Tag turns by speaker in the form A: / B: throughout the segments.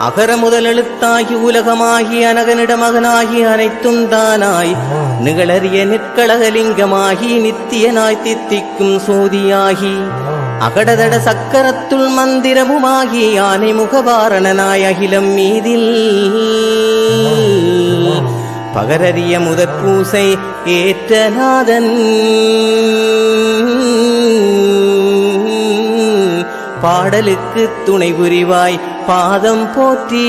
A: அகர முதலெழுத்தாகி உலகமாகி அனகனிட மகனாகி அனைத்தும் தானாய் நிகழறிய நிற்கழகலிங்கமாகி நித்தியனாய் தித்திக்கும் சோதியாகி அகடதட சக்கரத்துள் மந்திரமுமாகி யானை முகபாரணனாய் அகிலம் மீதில். பகரறிய முதற் பூசை ஏற்றநாதன் பாடலுக்கு துணை புரிவாய் பாதம் போற்றி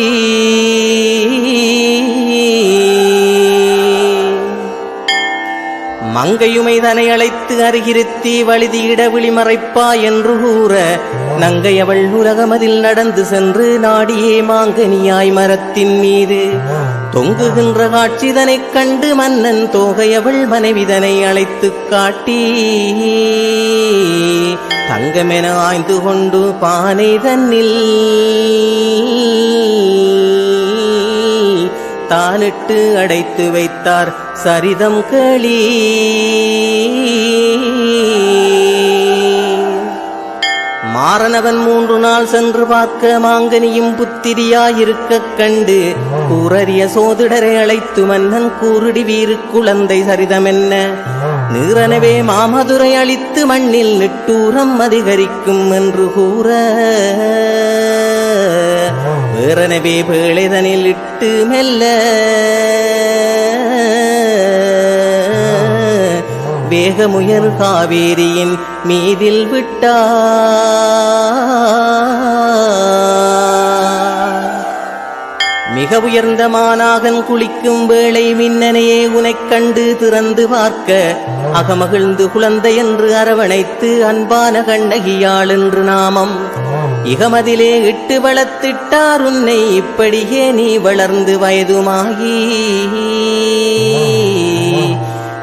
A: மங்கையுமை தனை அழைத்து அருகிருத்தி வழிதி இடவிழி மறைப்பா என்று கூற நங்கையவள் உலகமதில் நடந்து சென்று நாடியே மாங்கனியாய் மரத்தின் மீது. தொங்குகின்ற காட்சிதனைக் கண்டு மன்னன் தோகையவள் மனைவிதனை அழைத்துக் காட்டி தங்கமென ஆய்ந்து கொண்டு பானை தன்னில் தானிட்டு அடைத்து வைத்தார். சரிதம் களி. மாறனவன் மூன்று நாள் சென்று பார்க்க மாங்கனியும் புத்திரியாயிருக்கக் கண்டு கூறறிய சோதிடரை அழைத்து மன்னன் கூருடி வீரு குழந்தை சரிதமென்ன நீரனவே மாமதுரை அளித்து மண்ணில் நிட்டூரம் அதிகரிக்கும் என்று கூற. வேறனவே பேழைதனில் இட்டு மெல்ல வேகமுயர் காவேரியின் மீதில் விட்டார். மிக உயர்ந்த மானாகன் குளிக்கும் வேளை மின்னனையே உனைக் கண்டு திறந்து பார்க்க அகமகிழ்ந்து குழந்தை என்று அரவணைத்து அன்பான கண்ணகியாள் என்று நாமம். இகமதிலே இட்டு வளர்த்திட்டார் உன்னை இப்படியே நீ வளர்ந்து வயதுமாகி.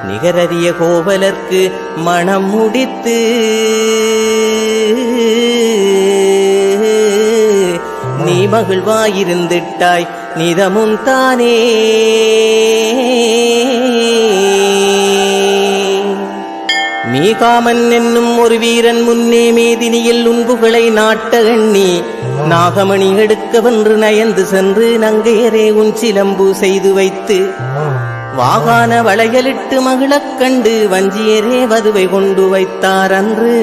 A: நிகரறிய கோவலர்க்கு மனம் முடித்து நீ மகிழ்வாயிருந்திட்டாய். நிதமும் தானே. மீகாமன் என்னும் ஒரு வீரன் முன்னே மேதினியில் உன்புகளை நாட்ட எண்ணி நாகமணி எடுக்கவென்று நயந்து சென்று நங்கையரே உன் சிலம்பு செய்து வைத்து வாகான வளையலிட்டு மகிழக் கண்டு வஞ்சியரே வதுவை கொண்டு வைத்தார் அன்று.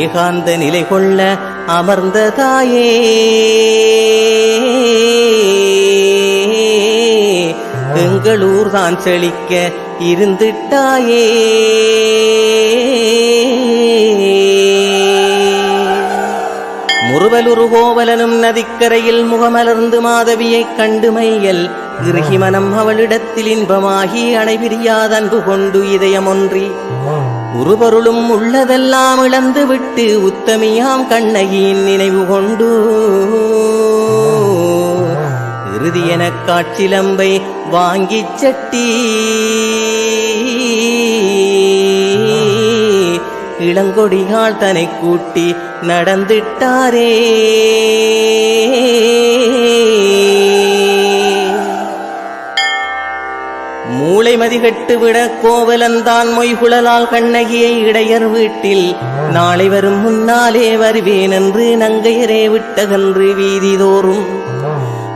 A: ஏகாந்த நிலை கொள்ள அமர்ந்த தாயே எங்களூர் தான் செழிக்க இருந்துட்டாயே. முறுவலுரு கோவலனும் நதிக்கரையில் முகமலர்ந்து மாதவியைக் கண்டுமையல் கிருகிமனம் அவளிடத்தில் இன்பமாகி அணைபிரியாதன்பு கொண்டு இதயமொன்றி. உருவருளும் உள்ளதெல்லாம் இழந்து விட்டு உத்தமியாம் கண்ணகியின் நினைவு கொண்டு. இறுதி எனக் காட்சிலம்பை வாங்கிச் சட்டி. இளங்கொடியால் தனை கூட்டி நடந்திட்டாரே. மூளை மதிகட்டு கோவலந்தான் மொய்குழலால் கண்ணகியை இடையர் வீட்டில். நாளை வரும் முன்னாலே வருவேன் என்று நங்கையரே விட்டகன்று வீதிதோறும்.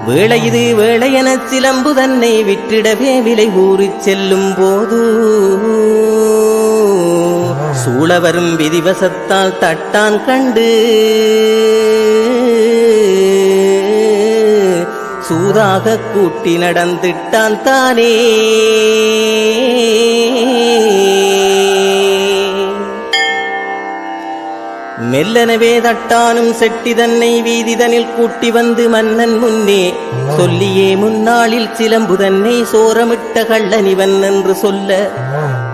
A: வேளை இது வேளையென சிலம்பு தன்னை விற்றிடவே விலை கூறிச் செல்லும் போது. சூழ வரும் விதிவசத்தால் தட்டான் கண்டு. சூதாக கூட்டி நடந்திட்டான் தானே. மெல்லனவே தட்டானும் செட்டி தன்னை வீதிதனில் கூட்டி வந்து மன்னன் முன்னே சொல்லியே முன்னாளில் சிலம்பு தன்னை சோரமிட்ட கள்ளனிவன் என்று சொல்ல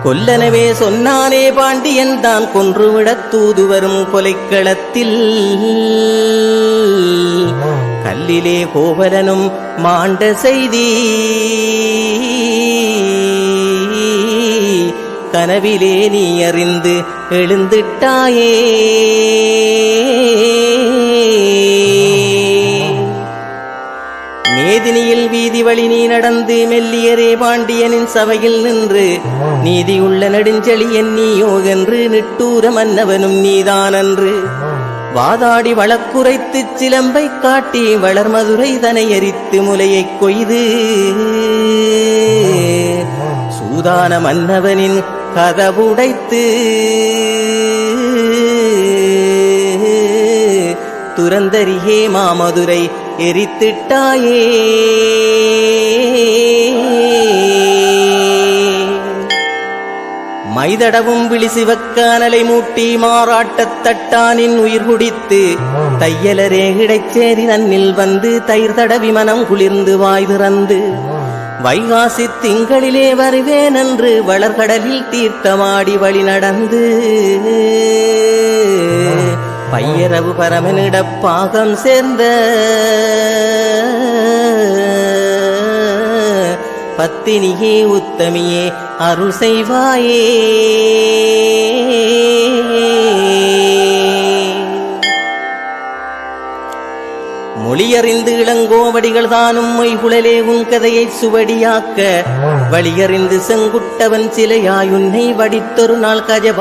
A: கொல்லனவே சொன்னானே பாண்டியன் தான் கொன்றுவிடத் தூது வரும் கொலைக்களத்தில். கல்லிலே கோவலனும் மாண்ட செய்தி. கனவிலே நீ அறிந்து எழுந்திட்டாயே. மேதினியில் வீதி வழி நீ நடந்து மெல்லியரே பாண்டியனின் சபையில் நின்று நீதியுள்ள நெடுஞ்செழியன் நீயோ என்று நிட்டூர மன்னவனும் நீதானன்று. வாதாடி வழக்குரைத்து சிலம்பை காட்டி வளர்மதுரை தனை எரித்து முலையைக் கொய்து. சூதான மன்னவனின் கதவுடைத்து துரந்தரியே மாமதுரை எரித்திட்டாயே. மைதடவும் விழிசிவக்கானலை மூட்டி மாறாட்டத் தட்டானின் உயிர் குடித்து தையலரே இடைச்சேரி நன்னில் வந்து தயிர் தடவி மனம் குளிர்ந்து வாய் திறந்து. வைகாசி திங்களிலே வருவேன் என்று வளர்கடலில் தீர்த்தமாடி வழி நடந்து. பையரவு பரமனிட பாகம் சேர்ந்த பத்தினியே உத்தமியே அருள் செய்வாயே மொழியறிந்து இளங்கோவடிகள் தானும் மொய்குழலே உன் கதையை சுவடியாக்க. வழியறிந்து செங்குட்டவன் சிலையாயுன்னை வடித்தொரு நாள் கஜபா